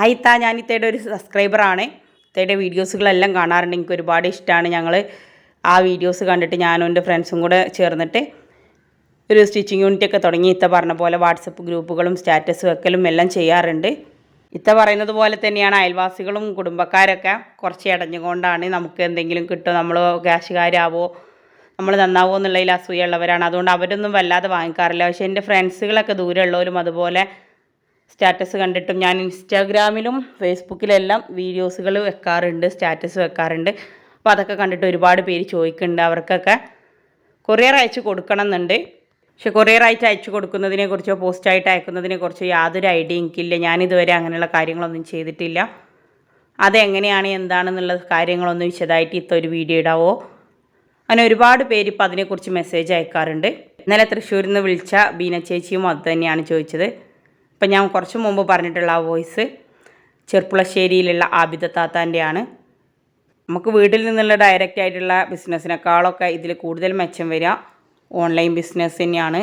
Hi താ ഞാൻ ഇത്തയുടെ ഒരു സബ്സ്ക്രൈബറാണ് ഇത്തയുടെ വീഡിയോസുകളെല്ലാം കാണാറുണ്ട്. എനിക്ക് ഒരുപാട് ഇഷ്ടമാണ് ഞങ്ങൾ ആ വീഡിയോസ് കണ്ടിട്ട് ഞാനും എന്റെ ഫ്രണ്ട്സും കൂടെ ചേർന്നിട്ട് ഒരു സ്റ്റിച്ചിങ് യൂണിറ്റ് ഒക്കെ തുടങ്ങി ഇത്ത പറഞ്ഞ പോലെ വാട്സപ്പ് ഗ്രൂപ്പുകളും സ്റ്റാറ്റസ് വെക്കലും എല്ലാം ചെയ്യാറുണ്ട്. ഇത്ത പറയുന്നത് പോലെ തന്നെയാണ് അയൽവാസികളും കുടുംബക്കാരൊക്കെ കുറച്ച് ഇടഞ്ഞുകൊണ്ടാണ് നമുക്ക് എന്തെങ്കിലും കിട്ടുമോ നമ്മൾ ക്യാഷുകാരാവോ നമ്മൾ നന്നാവോ എന്നുള്ളതിൽ അസൂയുള്ളവരാണ് അതുകൊണ്ട് അവരൊന്നും വല്ലാതെ വാങ്ങിക്കാറില്ല. പക്ഷേ എന്റെ ഫ്രണ്ട്സുകളൊക്കെ ദൂരെയുള്ളവരും അതുപോലെ സ്റ്റാറ്റസ് കണ്ടിട്ടും ഞാൻ ഇൻസ്റ്റാഗ്രാമിലും ഫേസ്ബുക്കിലെല്ലാം വീഡിയോസുകൾ വെക്കാറുണ്ട് സ്റ്റാറ്റസ് വെക്കാറുണ്ട്. അപ്പോൾ അതൊക്കെ കണ്ടിട്ട് ഒരുപാട് പേര് ചോദിക്കുന്നുണ്ട് അവർക്കൊക്കെ. കൊറിയർ അയച്ച് കൊടുക്കണം എന്നുണ്ട് പക്ഷെ അയച്ചു കൊടുക്കുന്നതിനെ കുറിച്ചോ പോസ്റ്റായിട്ട് അയക്കുന്നതിനെ കുറിച്ചോ യാതൊരു ഐഡിയ എനിക്കില്ല. ഞാനിതുവരെ അങ്ങനെയുള്ള കാര്യങ്ങളൊന്നും ചെയ്തിട്ടില്ല. അതെങ്ങനെയാണ് എന്താണെന്നുള്ള കാര്യങ്ങളൊന്നും വിശദമായിട്ട് ഇത്ത ഒരു വീഡിയോ ഇടാവോ? അങ്ങനെ ഒരുപാട് പേര് ഇപ്പം അതിനെക്കുറിച്ച് മെസ്സേജ് അയക്കാറുണ്ട്. ഇന്നലെ തൃശ്ശൂരിൽ നിന്ന് വിളിച്ച ബീന ചേച്ചിയും അത് തന്നെയാണ് ചോദിച്ചത്. ഇപ്പം ഞാൻ കുറച്ച് മുമ്പ് പറഞ്ഞിട്ടുള്ള ആ വോയിസ് ചെർപ്പുളശ്ശേരിയിലുള്ള ആബിദ താത്താന്റെയാണ്. നമുക്ക് വീട്ടിൽ നിന്നുള്ള ഡയറക്റ്റ് ആയിട്ടുള്ള ബിസിനസ്സിനേക്കാളൊക്കെ ഇതിൽ കൂടുതൽ മെച്ചം വരിക ഓൺലൈൻ ബിസിനസ് തന്നെയാണ്.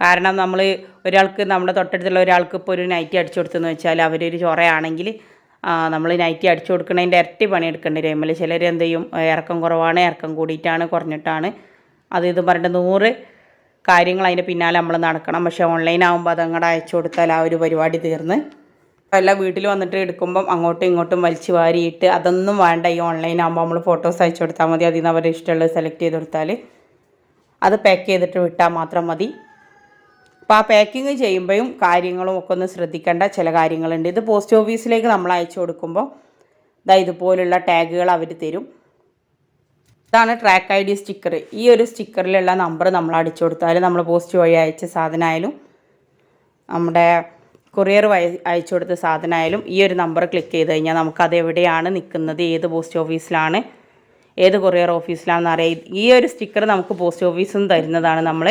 കാരണം നമ്മൾ ഒരാൾക്ക് നമ്മുടെ തൊട്ടടുത്തുള്ള ഒരാൾക്ക് ഇപ്പോൾ ഒരു നൈറ്റി അടിച്ചു കൊടുത്തെന്ന് വെച്ചാൽ അവരൊരു ചൊറയാണെങ്കിൽ നമ്മൾ നൈറ്റി അടിച്ചു കൊടുക്കുന്നതിന്റെ ഇരട്ടി പണിയെടുക്കേണ്ടി വരും. അതിൽ ചിലർ എന്ത് ചെയ്യും? ഇറക്കം കുറവാണ് ഇറക്കം കൂടിയിട്ടാണ് കുറഞ്ഞിട്ടാണ്. അത് ഇത് പറഞ്ഞിട്ട് നൂറ് കാര്യങ്ങൾ അതിന്റെ പിന്നാലെ നമ്മൾ നടക്കണം. പക്ഷെ ഓൺലൈൻ ആകുമ്പോൾ അതങ്ങോട്ട് അയച്ചു കൊടുത്താൽ ആ ഒരു പരിപാടി തീർന്ന്. അല്ല വീട്ടിൽ വന്നിട്ട് എടുക്കുമ്പം അങ്ങോട്ടും ഇങ്ങോട്ടും വലിച്ചു വാരിയിട്ട് അതൊന്നും വേണ്ട. ഈ ഓൺലൈൻ ആകുമ്പോൾ നമ്മൾ ഫോട്ടോസ് അയച്ചു കൊടുത്താൽ മതി. അതിൽ നിന്ന് അവരുടെ ഇഷ്ടമുള്ളത് സെലക്ട് ചെയ്ത് കൊടുത്താൽ. അത് പാക്ക് ചെയ്തിട്ട് വിട്ടാൽ മാത്രം മതി. അപ്പോൾ ആ പാക്കിങ് ചെയ്യുമ്പോഴും കാര്യങ്ങളും ഒക്കെ ഒന്ന് ശ്രദ്ധിക്കേണ്ട ചില കാര്യങ്ങളുണ്ട്. ഇത് പോസ്റ്റ് ഓഫീസിലേക്ക് നമ്മൾ അയച്ചു കൊടുക്കുമ്പോൾ ഇതാ ഇതുപോലുള്ള ടാഗുകൾ അവർ തരും. ഇതാണ് ട്രാക്ക് ഐ ഡി സ്റ്റിക്കർ ഈ ഒരു സ്റ്റിക്കറിലുള്ള നമ്പർ നമ്മൾ അടിച്ചു കൊടുത്താൽ നമ്മൾ പോസ്റ്റ് വഴി അയച്ച സാധനമായാലും നമ്മുടെ കൊറിയർ അയച്ചു കൊടുത്ത സാധനമായാലും ഈ ഒരു നമ്പർ ക്ലിക്ക് ചെയ്ത് കഴിഞ്ഞാൽ നമുക്കത് എവിടെയാണ് നിൽക്കുന്നത് ഏത് പോസ്റ്റ് ഓഫീസിലാണ് ഏത് കൊറിയർ ഓഫീസിലാണെന്ന് അറിയാം. ഈ ഒരു സ്റ്റിക്കർ നമുക്ക് പോസ്റ്റ് ഓഫീസിൽ നിന്ന് തരുന്നതാണ് നമ്മൾ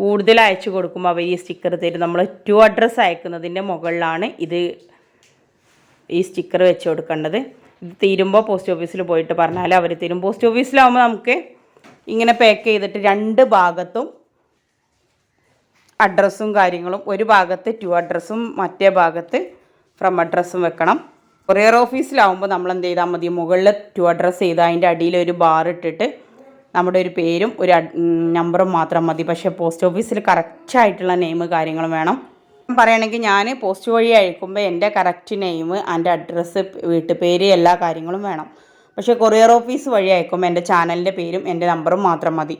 കൂടുതൽ അയച്ചു കൊടുക്കുമ്പോൾ അവർ ഈ സ്റ്റിക്കർ തരും. നമ്മൾ ടു അഡ്രസ്സ് അയക്കുന്നതിന്റെ മുകളിലാണ് ഇത് ഈ സ്റ്റിക്കർ വെച്ച് കൊടുക്കേണ്ടത്. തീരുമ്പോൾ പോസ്റ്റ് ഓഫീസിൽ പോയിട്ട് പറഞ്ഞാൽ അവർ തരും. പോസ്റ്റ് ഓഫീസിലാവുമ്പോൾ നമുക്ക് ഇങ്ങനെ പാക്ക് ചെയ്തിട്ട് രണ്ട് ഭാഗത്തും അഡ്രസ്സും കാര്യങ്ങളും ഒരു ഭാഗത്ത് ടു അഡ്രസ്സും മറ്റേ ഭാഗത്ത് ഫ്രം അഡ്രസ്സും വെക്കണം. കൊറിയർ ഓഫീസിലാവുമ്പോൾ നമ്മൾ എന്ത് ചെയ്താൽ മതി? മുകളിൽ ടു അഡ്രസ്സ് ചെയ്ത് അതിന്റെ അടിയിൽ ഒരു ബാർ ഇട്ടിട്ട് നമ്മുടെ ഒരു പേരും ഒരു നമ്പറും മാത്രം മതി. പക്ഷേ പോസ്റ്റ് ഓഫീസിൽ കറക്റ്റായിട്ടുള്ള നെയിം കാര്യങ്ങളും വേണം. പറയുകയാണെങ്കിൽ ഞാൻ പോസ്റ്റ് വഴി അയക്കുമ്പോൾ എന്റെ കറക്റ്റ് നെയിം എന്റെ അഡ്രസ്സ് വീട്ടുപേര് എല്ലാ കാര്യങ്ങളും വേണം. പക്ഷേ കൊറിയർ ഓഫീസ് വഴി അയക്കുമ്പോൾ എന്റെ ചാനലിന്റെ പേരും എന്റെ നമ്പറും മാത്രം മതി.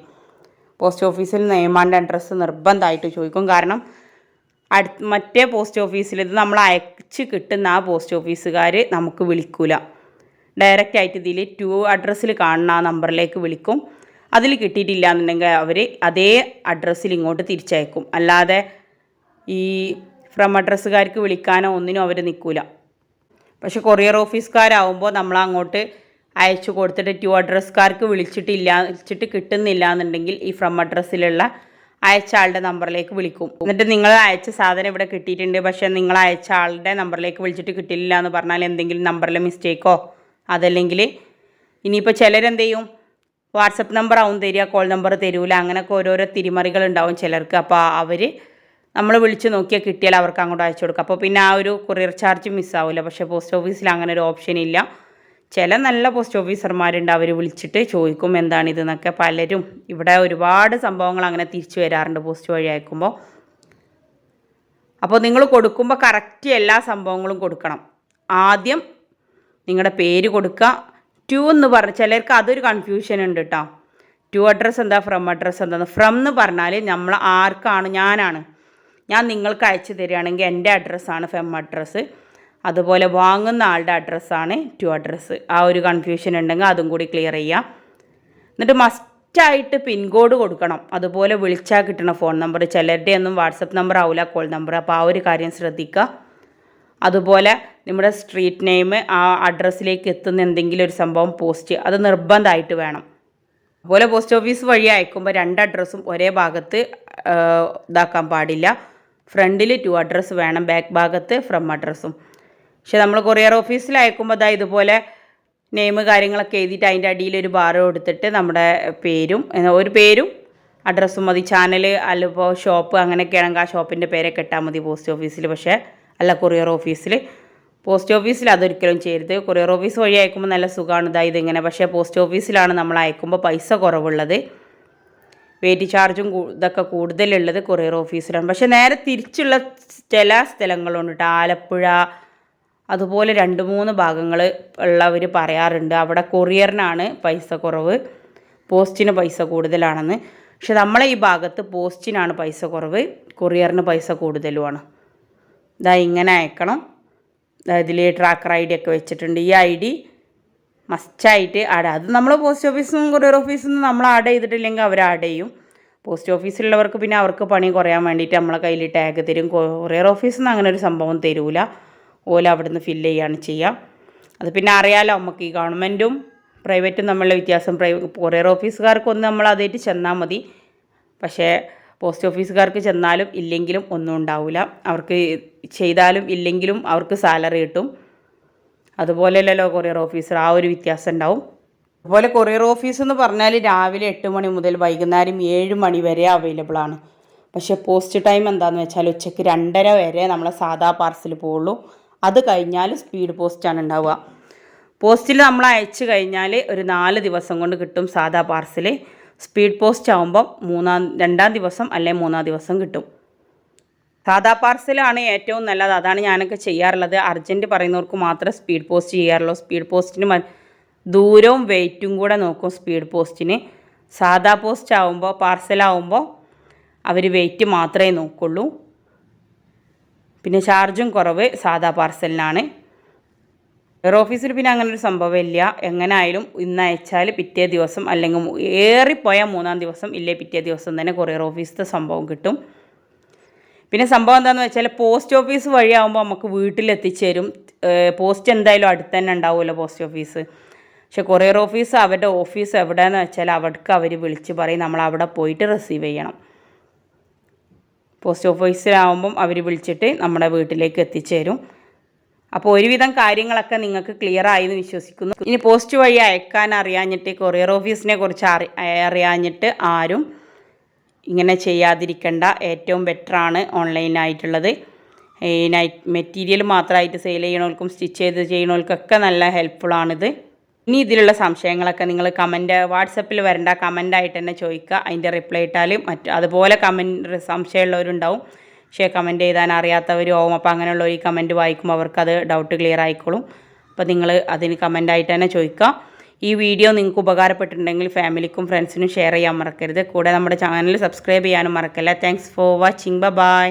പോസ്റ്റ് ഓഫീസിൽ നെയിം ആൻഡ് അഡ്രസ്സ് നിർബന്ധമായിട്ട് ചോദിക്കും. കാരണം അടുത്ത് മറ്റേ പോസ്റ്റ് ഓഫീസിൽ ഇത് നമ്മൾ അയച്ച് കിട്ടുന്ന ആ പോസ്റ്റ് ഓഫീസുകാർ നമുക്ക് വിളിക്കൂല. ഡയറക്റ്റ് ആയിട്ട് ഇതിൽ ടു അഡ്രസ്സിൽ കാണുന്ന ആ നമ്പറിലേക്ക് വിളിക്കും. അതിൽ കിട്ടിയിട്ടില്ല എന്നുണ്ടെങ്കിൽ അവർ അതേ അഡ്രസ്സിൽ ഇങ്ങോട്ട് തിരിച്ചയക്കും. അല്ലാതെ ഈ ഫ്രം അഡ്രസ്സുകാർക്ക് വിളിക്കാനോ ഒന്നിനും അവർ നിൽക്കൂല പക്ഷെ കൊറിയർ ഓഫീസുകാരാവുമ്പോൾ നമ്മൾ അങ്ങോട്ട് അയച്ചു കൊടുത്തിട്ട് ടു അഡ്രസ്സുകാർക്ക് വിളിച്ചിട്ടില്ല വിളിച്ചിട്ട് കിട്ടുന്നില്ല എന്നുണ്ടെങ്കിൽ ഈ ഫ്രം അഡ്രസ്സിലുള്ള അയച്ച ആളുടെ നമ്പറിലേക്ക് വിളിക്കും. എന്നിട്ട് നിങ്ങൾ അയച്ച സാധനം ഇവിടെ കിട്ടിയിട്ടുണ്ട് പക്ഷേ നിങ്ങൾ അയച്ച ആളുടെ നമ്പറിലേക്ക് വിളിച്ചിട്ട് കിട്ടില്ല എന്ന് പറഞ്ഞാൽ എന്തെങ്കിലും നമ്പറിൽ മിസ്റ്റേക്കോ അതല്ലെങ്കിൽ ഇനിയിപ്പോൾ ചിലരെന്ത് ചെയ്യും? വാട്സപ്പ് നമ്പർ ആവും തരിക കോൾ നമ്പർ തരൂല അങ്ങനെയൊക്കെ ഓരോരോ തിരിമറികൾ ഉണ്ടാവും ചിലർക്ക്. അപ്പോൾ അവർ നമ്മൾ വിളിച്ച് നോക്കിയാൽ കിട്ടിയാൽ അവർക്ക് അങ്ങോട്ട് അയച്ചു കൊടുക്കുക അപ്പോൾ പിന്നെ ആ ഒരു കൊറിയർ ചാർജ് മിസ്സാവില്ല പക്ഷേ പോസ്റ്റ് ഓഫീസിൽ അങ്ങനെ ഒരു ഓപ്ഷൻ ഇല്ല. ചില നല്ല പോസ്റ്റ് ഓഫീസർമാരുണ്ട് അവർ വിളിച്ചിട്ട് ചോദിക്കും എന്താണിതെന്നൊക്കെ പലരും ഇവിടെ ഒരുപാട് സംഭവങ്ങൾ അങ്ങനെ തിരിച്ചു വരാറുണ്ട് പോസ്റ്റ് വഴി അയക്കുമ്പോൾ അപ്പോൾ നിങ്ങൾ കൊടുക്കുമ്പോൾ കറക്റ്റ് എല്ലാ സംഭവങ്ങളും കൊടുക്കണം. ആദ്യം നിങ്ങളുടെ പേര് കൊടുക്കുക ടു എന്ന് പറഞ്ഞ ചിലർക്ക് അതൊരു കൺഫ്യൂഷൻ ഉണ്ട് കേട്ടോ ടു അഡ്രസ്സ് എന്താ ഫ്രം അഡ്രസ്സ് എന്താണ് ഫ്രം എന്ന് പറഞ്ഞാൽ നമ്മൾ ആർക്കാണ് ഞാനാണ്. ഞാൻ നിങ്ങൾക്ക് അയച്ചു തരികയാണെങ്കിൽ എന്റെ അഡ്രസ്സാണ് ഫെം അഡ്രസ്സ്. അതുപോലെ വാങ്ങുന്ന ആളുടെ അഡ്രസ്സാണ് ടു അഡ്രസ്സ്. ആ ഒരു കൺഫ്യൂഷൻ ഉണ്ടെങ്കിൽ അതും കൂടി ക്ലിയർ ചെയ്യാം. എന്നിട്ട് മസ്റ്റായിട്ട് പിൻകോഡ് കൊടുക്കണം. അതുപോലെ വിളിച്ചാൽ കിട്ടണ ഫോൺ നമ്പർ ചിലരുടെ ഒന്നും വാട്സപ്പ് നമ്പർ ആവില്ല കോൾ നമ്പർ അപ്പോൾ ആ ഒരു കാര്യം ശ്രദ്ധിക്കുക. അതുപോലെ നമ്മുടെ സ്ട്രീറ്റ് നെയിം ആ അഡ്രസ്സിലേക്ക് എത്തുന്ന എന്തെങ്കിലും ഒരു സംഭവം പോസ്റ്റ് അത് നിർബന്ധമായിട്ട് വേണം. അതുപോലെ പോസ്റ്റ് ഓഫീസ് വഴി അയക്കുമ്പോൾ രണ്ട് അഡ്രസ്സും ഒരേ ഭാഗത്ത് ഇതാക്കാൻ പാടില്ല. ഫ്രണ്ടിൽ ടു അഡ്രസ്സ് വേണം ബാക്ക് ഭാഗത്ത് ഫ്രം അഡ്രസ്സും പക്ഷെ നമ്മൾ കൊറിയർ ഓഫീസിൽ അയക്കുമ്പോൾ അതാ ഇതുപോലെ നെയിം കാര്യങ്ങളൊക്കെ എഴുതിയിട്ട് അതിന്റെ അടിയിൽ ഒരു ബാർ കൊടുത്തിട്ട് നമ്മുടെ പേരും ഒരു പേരും അഡ്രസ്സും മതി. ചാനൽ അല്ലിപ്പോൾ ഷോപ്പ് അങ്ങനെയൊക്കെ ആണെങ്കിൽ ആ ഷോപ്പിന്റെ പേരൊക്കെ ഇട്ടാൽ മതി പോസ്റ്റ് ഓഫീസിൽ പക്ഷേ അല്ല കൊറിയർ ഓഫീസിൽ പോസ്റ്റ് ഓഫീസിൽ അതൊരിക്കലും ചെയ്യരുത്. കൊറിയർ ഓഫീസ് വഴി അയക്കുമ്പോൾ നല്ല സുഖമാണ് ഇതായത് ഇങ്ങനെ പക്ഷേ പോസ്റ്റ് ഓഫീസിലാണ് നമ്മൾ അയക്കുമ്പോൾ പൈസ കുറവുള്ളത്. വെയിറ്റ് ചാർജും ഇതൊക്കെ കൂടുതലുള്ളത് കൊറിയർ ഓഫീസിലാണ്. പക്ഷേ നേരെ തിരിച്ചുള്ള ചില സ്ഥലങ്ങളുണ്ട് കേട്ടോ. ആലപ്പുഴ അതുപോലെ രണ്ട് മൂന്ന് ഭാഗങ്ങൾ ഉള്ളവർ പറയാറുണ്ട്. അവിടെ കൊറിയറിനാണ് പൈസ കുറവ്. പോസ്റ്റിന് പൈസ കൂടുതലാണെന്ന്. പക്ഷെ നമ്മളെ ഈ ഭാഗത്ത് പോസ്റ്റിനാണ് പൈസ കുറവ്. കൊറിയറിന് പൈസ കൂടുതലുമാണ്. ഇതാ ഇങ്ങനെ അയക്കണം. ഇതിൽ ട്രാക്കർ ഐ ഡി ഒക്കെ വെച്ചിട്ടുണ്ട്. ഈ ഐ ഡി മസ്റ്റായിട്ട് ആഡ് അത് നമ്മൾ പോസ്റ്റ് നിന്നും കൊറിയർ ഓഫീസിൽ നമ്മൾ ആഡ് ചെയ്തിട്ടില്ലെങ്കിൽ അവർ ആഡ് ചെയ്യും. പോസ്റ്റ് ഓഫീസിലുള്ളവർക്ക് പിന്നെ അവർക്ക് പണി കുറയാൻ വേണ്ടിയിട്ട് നമ്മളെ കയ്യിൽ ടാഗ് തരും. കൊറിയർ ഓഫീസിൽ നിന്ന് അങ്ങനെ ഒരു സംഭവം തരൂല. ഓല അവിടുന്ന് ഫില്ല് ചെയ്യാണ് ചെയ്യുക അത് പിന്നെ അറിയാലോ നമുക്ക് ഈ ഗവൺമെന്റും പ്രൈവറ്റും തമ്മിലുള്ള വ്യത്യാസം. പ്രൈ കൊറിയർ ഓഫീസുകാർക്കൊന്ന് നമ്മൾ അതായിട്ട് ചെന്നാൽ മതി. പക്ഷേ പോസ്റ്റ് ഓഫീസുകാർക്ക് ചെന്നാലും ഇല്ലെങ്കിലും ഒന്നും ഉണ്ടാവില്ല അവർക്ക് ചെയ്താലും ഇല്ലെങ്കിലും അവർക്ക് സാലറി കിട്ടും. അതുപോലെയല്ലല്ലോ കൊറിയർ ഓഫീസർ ആ ഒരു വ്യത്യാസം ഉണ്ടാവും അതുപോലെ കൊറിയർ ഓഫീസ് എന്ന് പറഞ്ഞാൽ രാവിലെ എട്ട് മണി മുതൽ വൈകുന്നേരം ഏഴ് മണി വരെ അവൈലബിൾ ആണ്. പക്ഷേ പോസ്റ്റ് ടൈം എന്താണെന്ന് വെച്ചാൽ ഉച്ചയ്ക്ക് രണ്ടര വരെ നമ്മളെ സാധാ പാർസൽ പോവുള്ളൂ. അത് കഴിഞ്ഞാൽ സ്പീഡ് പോസ്റ്റാണ് ഉണ്ടാവുക. പോസ്റ്റിൽ നമ്മൾ അയച്ചു കഴിഞ്ഞാൽ ഒരു നാല് ദിവസം കൊണ്ട് കിട്ടും സാധാ പാർസൽ സ്പീഡ് പോസ്റ്റ് ആകുമ്പം മൂന്നാം രണ്ടാം ദിവസം അല്ലെങ്കിൽ മൂന്നാം ദിവസം കിട്ടും. സാധാ പാർസലാണ് ഏറ്റവും നല്ലത്. അതാണ് ഞാനൊക്കെ ചെയ്യാറുള്ളത്. അർജന്റ് പറയുന്നവർക്ക് മാത്രമേ സ്പീഡ് പോസ്റ്റ് ചെയ്യാറുള്ളൂ. സ്പീഡ് പോസ്റ്റിന് ദൂരവും വെയിറ്റും കൂടെ നോക്കും സ്പീഡ് പോസ്റ്റിന്. സാധാ പോസ്റ്റ് ആവുമ്പോൾ പാർസലാവുമ്പോൾ അവർ വെയിറ്റ് മാത്രമേ നോക്കുള്ളൂ. പിന്നെ ചാർജും കുറവ് സാധാ പാർസലിനാണ്. എയർ ഓഫീസിൽ പിന്നെ അങ്ങനെ ഒരു സംഭവം ഇല്ല. എങ്ങനെ ആയാലും ഇന്ന് അയച്ചാൽ പിറ്റേ ദിവസം അല്ലെങ്കിൽ ഏറിപ്പോയാൽ മൂന്നാം ദിവസം ഇല്ലേ പിറ്റേ ദിവസം തന്നെ കൊറിയർ ഓഫീസിലത്തെ സംഭവം കിട്ടും. പിന്നെ സംഭവം എന്താണെന്ന് വെച്ചാൽ പോസ്റ്റ് ഓഫീസ് വഴിയാകുമ്പോൾ നമുക്ക് വീട്ടിലെത്തിച്ചേരും. പോസ്റ്റ് എന്തായാലും അടുത്ത് തന്നെ ഉണ്ടാവുമല്ലോ പോസ്റ്റ് ഓഫീസ്. പക്ഷെ കൊറിയർ ഓഫീസ് അവരുടെ ഓഫീസ് എവിടെയെന്ന് വെച്ചാൽ അവർക്ക് അവർ വിളിച്ച് പറയും നമ്മൾ അവിടെ പോയിട്ട് റിസീവ് ചെയ്യണം. പോസ്റ്റ് ഓഫീസിലാവുമ്പം അവർ വിളിച്ചിട്ട് നമ്മുടെ വീട്ടിലേക്ക് എത്തിച്ചേരും. അപ്പോൾ ഒരുവിധം കാര്യങ്ങളൊക്കെ നിങ്ങൾക്ക് ക്ലിയർ ആയെന്ന് വിശ്വസിക്കുന്നു. ഇനി പോസ്റ്റ് വഴി അയക്കാൻ അറിയാഞ്ഞിട്ട് കൊറിയർ ഓഫീസിനെ കുറിച്ച് അറി അറിയാഞ്ഞിട്ട് ആരും ഇങ്ങനെ ചെയ്യാതിരിക്കേണ്ട. ഏറ്റവും ബെറ്ററാണ് ഓൺലൈനായിട്ടുള്ളത് ഈ നൈറ്റ് മെറ്റീരിയൽ മാത്രമായിട്ട് സെയിൽ ചെയ്യണവർക്കും സ്റ്റിച്ച് ചെയ്ത് ചെയ്യണവർക്കൊക്കെ നല്ല ഹെൽപ്ഫുള്ളാണിത് ഇനി ഇതിലുള്ള സംശയങ്ങളൊക്കെ നിങ്ങൾ കമന്റ് വാട്സപ്പിൽ വരേണ്ട. കമന്റായിട്ട് തന്നെ ചോദിക്കുക. അതിന്റെ റിപ്ലൈ ഇട്ടാൽ മറ്റ് അതുപോലെ കമന്റ് സംശയമുള്ളവരുണ്ടാവും. പക്ഷേ കമന്റ് എഴുതാൻ അറിയാത്തവരും അപ്പോൾ അങ്ങനെയുള്ളവർ ഈ കമന്റ് വായിക്കുമ്പോൾ അവർക്കത് ഡൗട്ട് ക്ലിയർ ആയിക്കോളും. അപ്പോൾ നിങ്ങൾ അതിന് കമന്റായിട്ട് തന്നെ ചോദിക്കുക. ഈ വീഡിയോ നിങ്ങൾക്ക് ഉപകാരപ്പെട്ടിട്ടുണ്ടെങ്കിൽ ഫാമിലിക്കും ഫ്രണ്ട്സിനും ഷെയർ ചെയ്യാൻ മറക്കരുത്. കൂടെ നമ്മുടെ ചാനൽ സബ്സ്ക്രൈബ് ചെയ്യാനും മറക്കല്ല. Thanks for watching bye